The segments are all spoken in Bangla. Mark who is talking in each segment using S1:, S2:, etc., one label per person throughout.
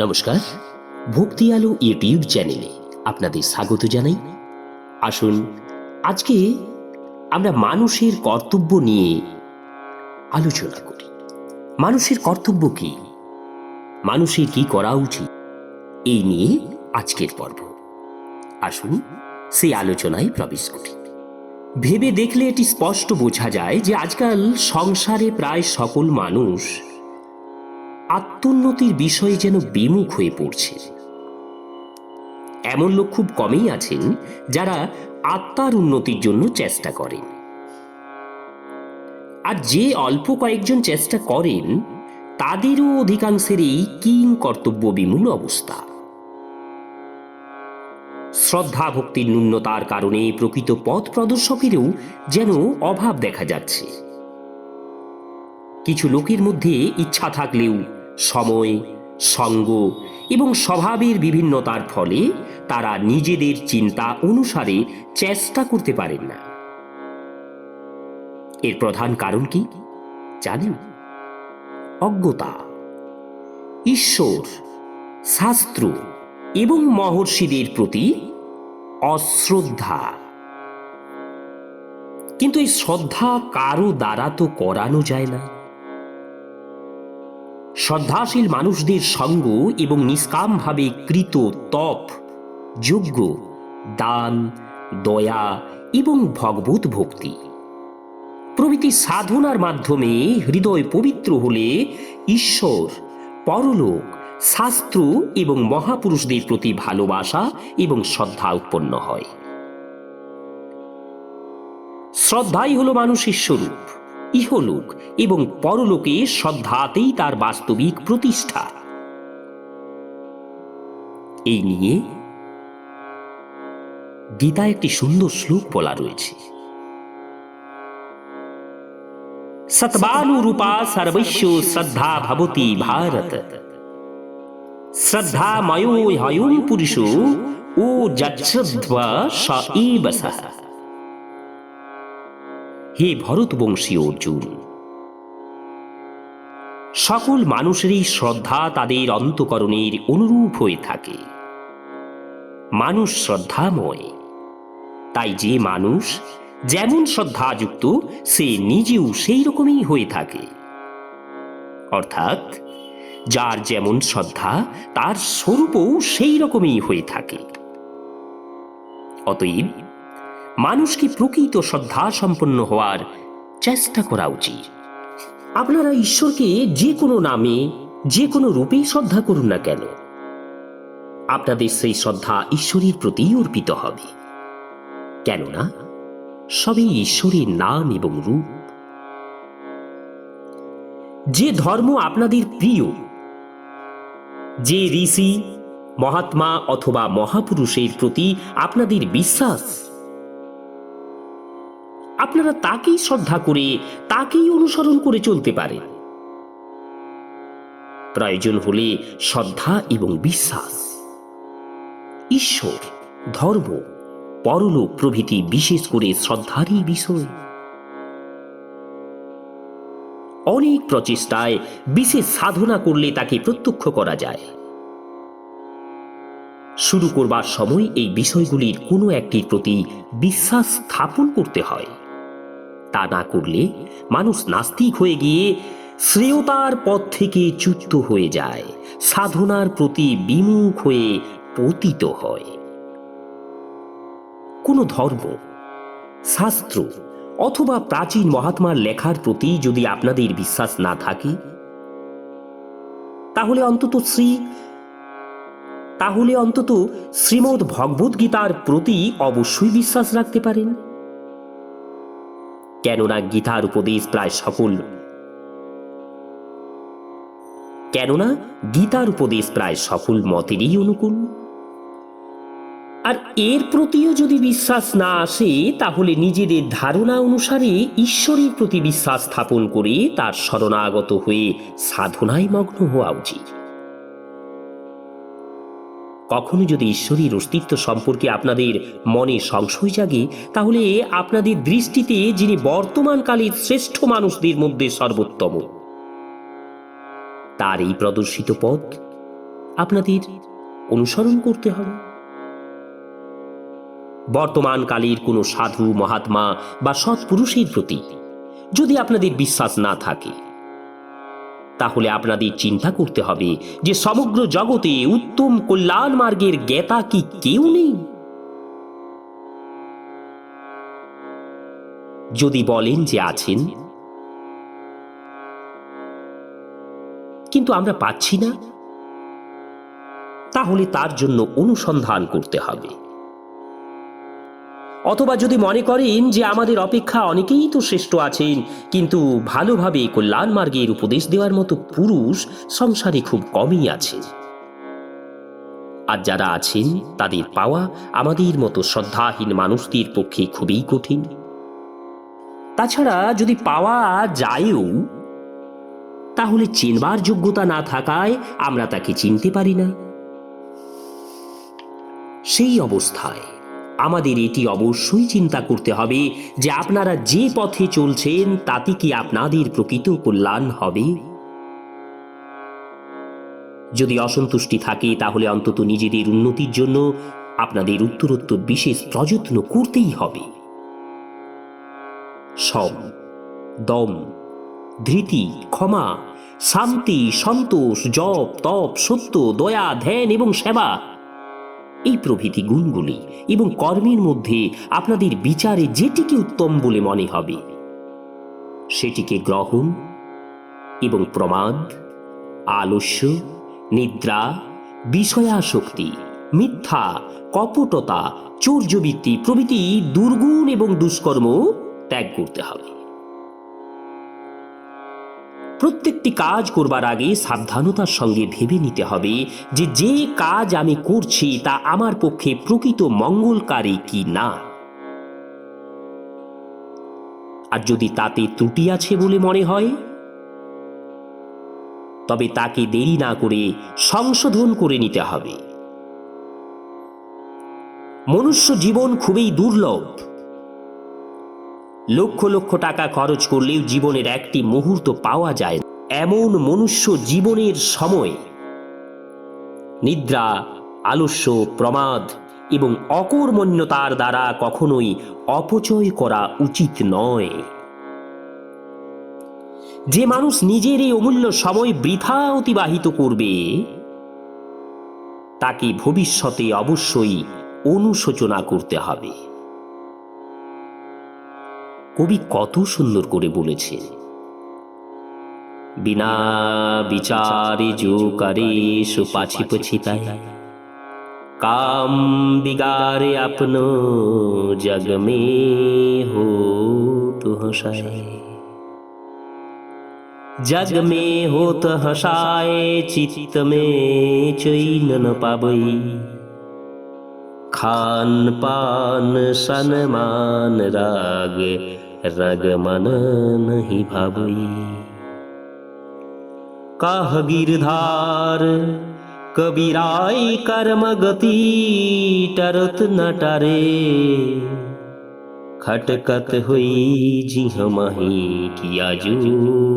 S1: নমস্কার। ভক্তি আলো ইউটিউব চ্যানেলে আপনাদের স্বাগত জানাই। আসুন, আজকে আমরা মানুষের কর্তব্য নিয়ে আলোচনা করি। মানুষের কর্তব্য কি? মানুষের কি করা উচিত? এই নিয়ে আজকের পর্ব। আসুন সেই আলোচনায় প্রবেশ করি। ভেবে দেখলে এটি স্পষ্ট বোঝা যায় যে আজকাল সংসারে প্রায় সকল মানুষ আত্মোন্নতির বিষয়ে যেন বিমুখ হয়ে পড়ছে। এমন লোক খুব কমই আছেন যারা আত্মার উন্নতির জন্য চেষ্টা করেন। আর যে অল্প কয়েকজন চেষ্টা করেন, তাদেরও অধিকাংশের এই কিং কর্তব্য বিমূল অবস্থা। শ্রদ্ধা ভক্তির ন্যূনতার কারণে প্রকৃত পথ প্রদর্শকেরও যেন অভাব দেখা যাচ্ছে। কিছু লোকের মধ্যে ইচ্ছা থাকলেও সময়, সঙ্গ এবং স্বভাবের বিভিন্নতার ফলে তারা নিজেদের চিন্তা অনুসারে চেষ্টা করতে পারেন না। এর প্রধান কারণ কি? জানেন? অজ্ঞতা, ঈশ্বর, শাস্ত্র এবং মহর্ষিদের প্রতি অশ্রদ্ধা। কিন্তু এই শ্রদ্ধা কারও দ্বারা তো করানো যায় না। শ্রদ্ধাশীল মানুষদের সঙ্গ এবং নিষ্কামভাবে কৃত তপ, যজ্ঞ, দান, দয়া এবং ভগবত ভক্তি। প্রভৃতি সাধনার মাধ্যমে হৃদয় পবিত্র হলে ঈশ্বর, পরলোক, শাস্ত্র এবং মহাপুরুষদের প্রতি ভালোবাসা এবং শ্রদ্ধা উৎপন্ন হয়। শ্রদ্ধাই হল মানুষের স্বরূপ। ইহলোক এবং পরলোকে শ্রদ্ধাতেই তার বাস্তবিক প্রতিষ্ঠা। এই নিয়ে গীতা একটি সুন্দর শ্লোক বলা রয়েছে। সতবানুরূপা সর্বস্য শ্রদ্ধা ভবতি ভারত। শ্রদ্ধা ময়ো হয়ুম পুরুষ, ও যচ্ছধ্বা স এব সহ। হে ভরতবংশী অর্জুন! সকল মানুষেরই শ্রদ্ধা তাদের অন্তকরণের অনুরূপ হয়ে থাকে। মানুষ শ্রদ্ধাময়। তাই যে মানুষ যেমন শ্রদ্ধাযুক্ত, সে নিজেও সেই রকমই হয়ে থাকে। অর্থাৎ যার যেমন শ্রদ্ধা, তার স্বরূপও সেই রকমই হয়ে থাকে। অতএব মানুষকে প্রকৃত শ্রদ্ধা সম্পন্ন হওয়ার চেষ্টা করা উচিত? আপনারা ঈশ্বরকে যে কোনো নামে, যে কোনো রূপেই শ্রদ্ধা করুন না কেন। আপনাদের সেই শ্রদ্ধা ঈশ্বরের প্রতি অর্পিত হবে। কেননা, সবই ঈশ্বরের নাম এবং রূপ। যে ধর্ম আপনাদের প্রিয়, যে ঋষি, মহাত্মা অথবা মহাপুরুষের প্রতি আপনাদের বিশ্বাস আপনারা তাকেই শ্রদ্ধা করে, তাকেই অনুসরণ করে চলতে পারেন প্রয়োজন হলে শ্রদ্ধা এবং বিশ্বাস। ঈশ্বর, ধর্ম পরলোক প্রভৃতি বিশেষ করে শ্রদ্ধারই বিষয়। অনেক প্রচেষ্টায় বিশেষ সাধনা করলে তাকে প্রত্যক্ষ করা যায়। শুরু করবার সময় এই বিষয়গুলির কোনো একটির প্রতি বিশ্বাস স্থাপন করতে হয়। তা না করলে মানুষ নাস্তিক হয়ে গিয়ে শ্রেয়তার পথ থেকে চ্যুত হয়ে যায়, সাধনার প্রতি বিমুখ হয়ে পতিত হয়। কোনো ধর্ম, শাস্ত্র অথবা প্রাচীন মহাত্মার লেখার প্রতি যদি আপনাদের বিশ্বাস না থাকে, তাহলে অন্তত শ্রী, তাহলে অন্তত শ্রীমৎ ভগবদ্গীতার প্রতি অবশ্যই বিশ্বাস রাখতে পারেন। কেননা গীতার উপদেশ প্রায় সফল। কেননা গীতার উপদেশ প্রায় সফল মতেরই অনুকূল। আর এর প্রতিও যদি বিশ্বাস না আসে, তাহলে নিজেদের ধারণা অনুসারে ঈশ্বরের প্রতি বিশ্বাস স্থাপন করে তার শরণাগত হয়ে সাধনায় মগ্ন হওয়া উচিত। কখনো যদি ঈশ্বরের অস্তিত্ব সম্পর্কে আপনাদের মনে সংশয় জাগে, তাহলে আপনাদের দৃষ্টিতে যিনি বর্তমানকালের শ্রেষ্ঠ মানুষদের মধ্যে সর্বোত্তম। তার এই প্রদর্শিত পথ আপনাদের অনুসরণ করতে হবে। বর্তমানকালের কোনো সাধু, মহাত্মা বা সৎপুরুষের প্রতি যদি আপনাদের বিশ্বাস না থাকে তাহলে আপনাদের চিন্তা করতে হবে যে সমগ্র জগতে উত্তম কল্যাণ মার্গের জ্ঞাতা কি কেউ নেই। যদি বলেন যে আছেন। কিন্তু আমরা পাচ্ছি না। তাহলে তার জন্য অনুসন্ধান করতে হবে। অথবা যদি মনে করেন যে আমাদের অপেক্ষা অনেকেই তো শ্রেষ্ঠ আছেন, কিন্তু ভালোভাবে কল্যাণ মার্গের উপদেশ দেওয়ার মতো পুরুষ সংসারে খুব কমই আছে। আর যারা আছেন, তাদের পাওয়া আমাদের মতো শ্রদ্ধাহীন মানুষদের পক্ষে খুবই কঠিন। তাছাড়া যদি পাওয়া যায়ও, তাহলে চিনবার যোগ্যতা না থাকায় আমরা তাকে চিনতে পারি না। সেই অবস্থায় আমাদের এটি অবশ্যই চিন্তা করতে হবে যে আপনারা যে পথে চলছেন, তাতে কি আপনাদের প্রকৃত কল্যাণ হবে? যদি অসন্তুষ্টি থাকে, তাহলে অন্তত নিজেদের উন্নতির জন্য আপনাদের উত্তরোত্তর বিশেষ প্রযত্ন করতেই হবে। সব দম, ধৃতি, ক্ষমা, শান্তি, সন্তোষ, জপ, তপ, সত্য, দয়া, ধ্যান এবং সেবা এই প্রভৃতি গুণগুলি এবং কর্মের মধ্যে আপনাদের বিচারে যেটিকে উত্তম বলে মনে হবে, সেটিকে গ্রহণ এবং প্রমাদ, আলস্য, নিদ্রা, বিষয়াসক্তি, মিথ্যা, কপটতা চৌর্যবৃত্তি প্রভৃতি দুর্গুণ এবং দুষ্কর্ম ত্যাগ করতে হবে। প্রত্যেকটি কাজ করবার আগে সাবধানতার সঙ্গে ভেবে নিতে হবে যে যে কাজ আমি করছি তা আমার পক্ষে প্রকৃত মঙ্গলকারী কি না। আর যদি তাতে ত্রুটি আছে বলে মনে হয়, তবে তাকে দেরি না করে সংশোধন করে নিতে হবে। মনুষ্য জীবন খুবই দুর্লভ। লক্ষ লক্ষ টাকা খরচ করলেও জীবনের একটি মুহূর্ত পাওয়া যায়। এমন মনুষ্য জীবনের সময় নিদ্রা, আলস্য, প্রমাদ এবং অকর্মণ্যতার দ্বারা কখনোই অপচয় করা উচিত নয় যে মানুষ নিজের এই অমূল্য সময় বৃথা অতিবাহিত করবে, তাকে ভবিষ্যতে অবশ্যই অনুশোচনা করতে হবে কবি কত সুন্দর করে বলেছেন বিনা বিচারে जो करे सो पाछी पछिताए काम बिगारे अपनो जग में हो तो हंसाए जग में हो तो हंसाए चित्त में चैन न पाबई खान पान सनमान राग रग मन नहीं भावई। कह गिरधार कबीराय कर्म गति टरत न टरे। खटकत हुई जिह मही, किया जो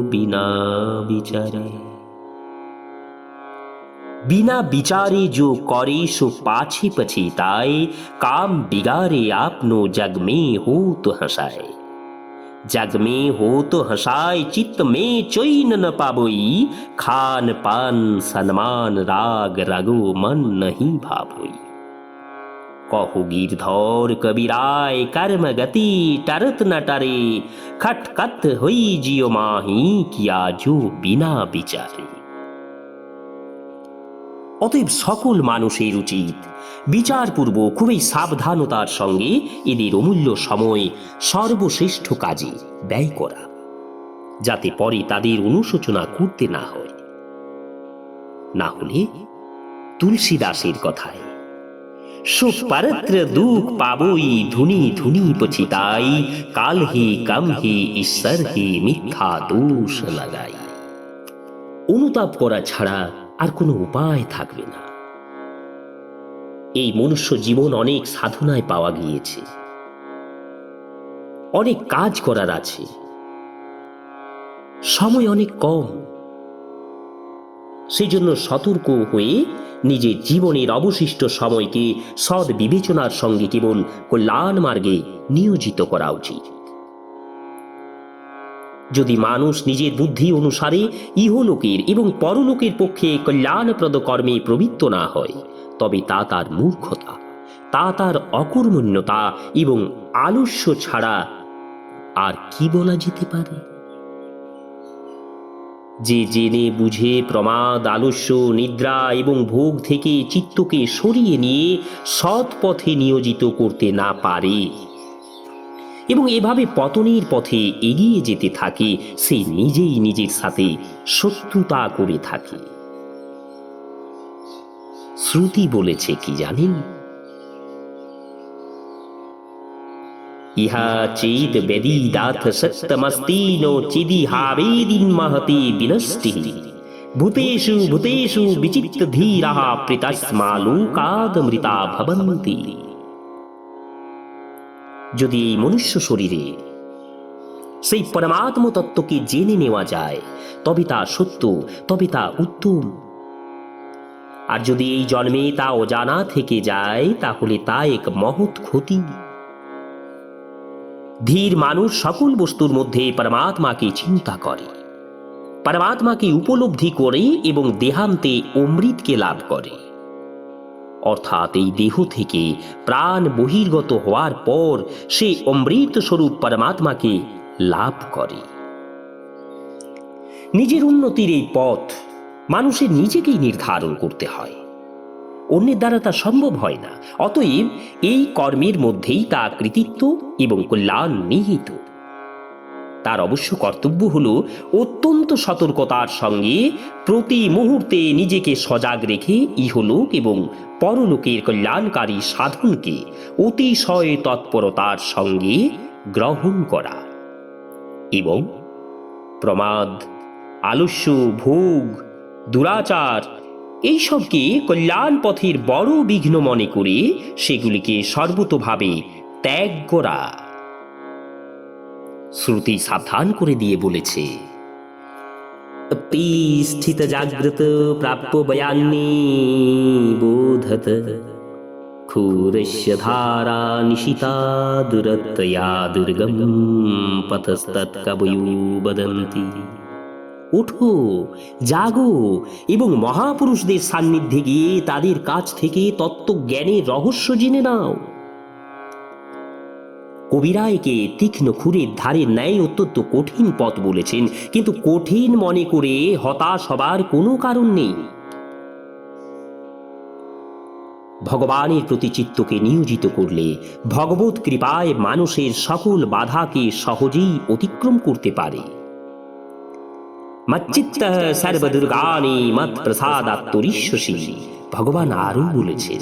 S1: बिना विचारे बिना विचारे जो करे सो पाछे पछिताए काम बिगारे आपनो जग में हो तो हंसाए। जग में हो तो हंसाए चित्त में चैन न पाबोई खान पान सन्मान राग रगो मन नहीं भाबोई कहो गिरधर कबीराय कर्म गति टरत न टरे खटखत हुई जियो माही किया जो बिना बिचारे অতএব সকল মানুষের উচিত বিচারপূর্বক খুবই সাবধানতার সঙ্গে এদের অমূল্য সময় সর্বশ্রেষ্ঠ কাজে ব্যয় করা, যাতে পরে তাদের অনুশোচনা করতে না হয়। না হলে তুলসী দাসের কথায় সুখ পারত্র দুঃখ পাবই ধুনি ধুনি পচিতাই কাল হি কাম হি ঈশ্বর হি মিথ্যা দোষ লাগাই। অনুতাপ করা ছাড়া আর কোনো উপায় থাকবে না। এই মনুষ্য জীবন অনেক সাধনায় পাওয়া গিয়েছে। অনেক কাজ করার আছে। সময় অনেক কম। সেই জন্য সতর্ক হয়ে নিজের জীবনের অবশিষ্ট সময়কে সৎ বিবেচনার সঙ্গে কেবল কল্যাণ মার্গে নিয়োজিত করা উচিত। যদি মানুষ নিজের বুদ্ধি অনুসারে ইহলোকের এবং পরলোকের পক্ষে কল্যাণপ্রদ কর্মে প্রবৃত্ত না হয়, তবে তা তার মূর্খতা, তা তার অকর্মণ্যতা এবং আলস্য ছাড়া আর কি বলা যেতে পারে? যে জেনে বুঝে প্রমাদ, আলস্য, নিদ্রা এবং ভোগ থেকে চিত্তকে সরিয়ে নিয়ে সৎ পথে নিয়োজিত করতে না পারে এবং এভাবে পতনের পথে এগিয়ে যেতে থাকে, সে নিজেই নিজের সাথে শত্রুতা করে থাকে। শ্রুতি বলেছে কি জানেন? ইহা চেদ বেদিদাথ সত্যমস্তি নো চিদিহাবেদিন মহতে বিনষ্টি। ভূতেষু ভূতেষু বিচিত্ত ধীরাः লোকাদমৃতা ভবন্তি। যদি এই মনুষ্য শরীরে সেই পরমাত্ম তত্ত্বকে জেনে নেওয়া যায়, তবে তা সত্য, তবে তা উত্তম। আর যদি এই জন্মে তা অজানা থেকে যায়, তাহলে তা এক মহৎ ক্ষতি। ধীর মানুষ সকল বস্তুর মধ্যে পরমাত্মাকে চিন্তা করে। পরমাত্মাকে উপলব্ধি করে এবং দেহান্তে অমৃতকে লাভ করে। অর্থাৎ এই দেহ থেকে প্রাণ বহির্গত হওয়ার পর সে অমৃত স্বরূপ পরমাত্মাকে লাভ করে। নিজের উন্নতির এই পথ মানুষের নিজেকেই নির্ধারণ করতে হয়। অন্যের দ্বারা তা সম্ভব হয় না, অতএব এই কর্মের মধ্যেই তা কৃতিত্ব এবং কল্যাণ নিহিত। তার অবশ্য কর্তব্য হল অত্যন্ত সতর্কতার সঙ্গে প্রতি মুহূর্তে নিজেকে সজাগ রেখে ইহলোক এবং পরলোকের কল্যাণকারী সাধনকে অতিশয় তৎপরতার সঙ্গে গ্রহণ করা এবং প্রমাদ, আলস্য, ভোগ, দুরাচার এইসবকে কল্যাণ পথের বড় বিঘ্ন মনে করে সেগুলিকে সর্বতোভাবে ত্যাগ করা। শ্রুতি সাবধান করে দিয়ে বলেছে স্থিত জাগ্রত প্রাপ্য বয়ান্নি বোধত ক্ষুরস্য ধারা নিশিতা দুরত্তয়া দুর্গম পথস্তৎকবয়ু বদন্তি। ওঠো জাগো এবং মহাপুরুষদের সান্নিধ্যে গিয়ে তাদের কাছ থেকে তত্ত্বজ্ঞানের রহস্য জেনে নাও। কবিরা একে তীক্ষ্ণ খুরের ধারের ন্যায় অত্যন্ত কঠিন পথ বলেছেন, কিন্তু কঠিন মনে করে হতাশ হবার কোনো কারণ নেই। ভগবানের প্রতি চিত্তকে নিয়োজিত করলে ভগবত কৃপায় মানুষের সকল বাধাকে সহজেই অতিক্রম করতে পারে। মচ্চিত্ত সর্বদুর্গানি মত প্রসাদাত্তরিশ্বসী ভগবান আরও বলেছে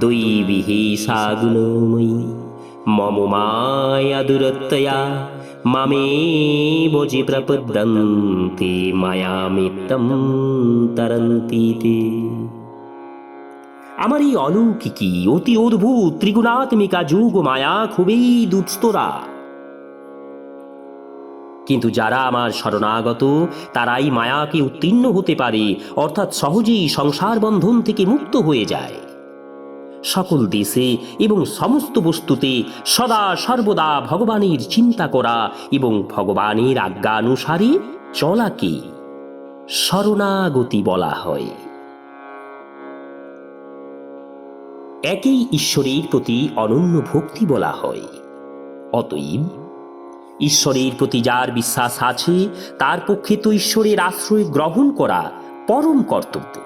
S1: দৈবিহি সাগুণময়ী মম মায়া দুরত্তয়া মামে বজি প্রপদ্যন্তে মায়ামিত্তম তরন্তি তে আমার এই অলৌকিকী, অতি অদ্ভুত ত্রিগুণাত্মিকা যুগ মায়া খুবই দুস্তরা। কিন্তু যারা আমার শরণাগত, তারাই মায়াকে উত্তীর্ণ হতে পারে, অর্থাৎ সহজেই সংসার বন্ধন থেকে মুক্ত হয়ে যায়। সকল দেশে এবং সমস্ত বস্তুতে সদা সর্বদা ভগবানের চিন্তা করা এবং ভগবানের আজ্ঞানুসারে চলাকে শরণাগতি বলা হয়। একই ঈশ্বরের প্রতি অনন্য ভক্তি বলা হয়। অতএব ঈশ্বরের প্রতি যার বিশ্বাস আছে, তার পক্ষে তো ঈশ্বরের আশ্রয় গ্রহণ করা পরম কর্তব্য।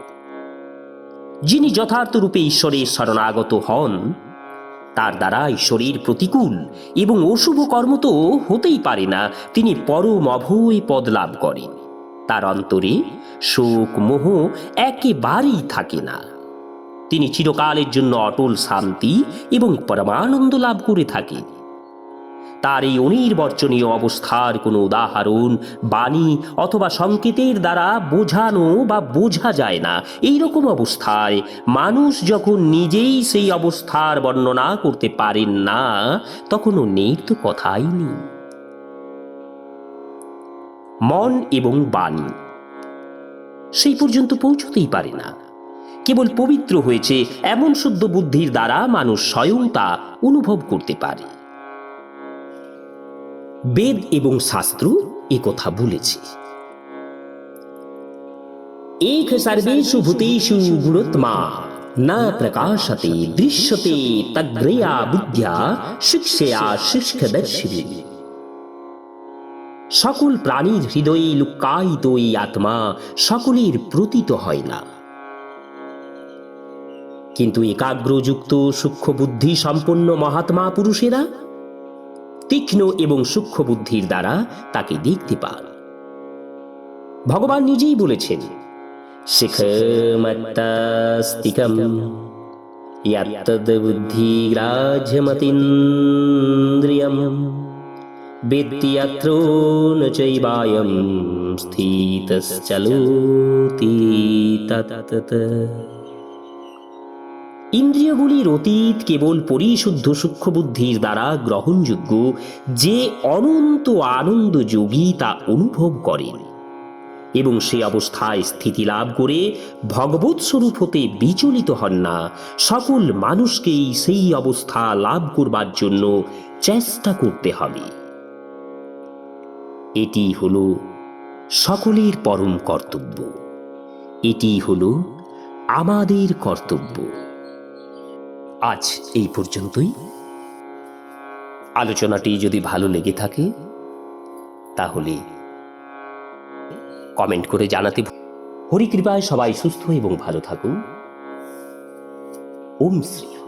S1: যিনি যথার্থ রূপে ঈশ্বরের শরণাগত হন, তার দ্বারা ঈশ্বরের প্রতিকূল এবং অশুভ কর্ম তো হতেই পারে না, তিনি পরম অভয় পদ লাভ করেন। তার অন্তরে শোক মোহ একেবারেই থাকে না। তিনি চিরকালের জন্য অটল শান্তি এবং পরমানন্দ লাভ করে থাকেন। তার এই অনির্বচনীয় অবস্থার কোনো উদাহরণ, বাণী অথবা সংকেতের দ্বারা বোঝানো বা বোঝা যায় না। এই রকম অবস্থায় মানুষ যখন নিজেই সেই অবস্থার বর্ণনা করতে পারেন না তখন অন্যের তো কথাই নেই। মন এবং বাণী সেই পর্যন্ত পৌঁছতেই পারে না। কেবল পবিত্র হয়েছে এমন শুদ্ধ বুদ্ধির দ্বারা মানুষ স্বয়ং তা অনুভব করতে পারে। বেদ এবং শাস্ত্র কথা বলেছে। এক সর্বেষু ভূতেষু গুরুত্মা, না প্রকাশতে দৃশ্যতে সকল প্রাণীর হৃদয়ে লুকায়িত এই আত্মা সকলের প্রতীত হয় না। কিন্তু একাগ্রযুক্ত সূক্ষ্ম বুদ্ধি সম্পন্ন মহাত্মা পুরুষেরা তীক্ষ্ণ এবং সূক্ষ্ম বুদ্ধির দ্বারা তাকে দেখতে পান। ভগবান নিজেই বলেছেন, শিখমত্তাস্তিকম বুদ্ধিগ্রাহ্যমতীন্দ্রিয়ম বেত্তি অত্র ন চৈবায়ম স্থিতশ্চলোতি তত্তত ইন্দ্রিয়গুলির অতীত কেবল পরিশুদ্ধ সূক্ষ্ম বুদ্ধির দ্বারা গ্রহণযোগ্য যে অনন্ত আনন্দ যোগী তা অনুভব করেন। এবং সে অবস্থায় স্থিতি লাভ করে ভগবত স্বরূপ হতে বিচলিত হন না। সকল মানুষকেই সেই অবস্থা লাভ করবার জন্য চেষ্টা করতে হবে। এটি হল সকলের পরম কর্তব্য। এটি হল আমাদের কর্তব্য। আজ এই পর্যন্তই। আলোচনাটি যদি ভালো লেগে থাকে, তাহলে কমেন্ট করে জানাতে হরিকৃপায় সবাই সুস্থ এবং ভালো থাকুন। ওম শ্রী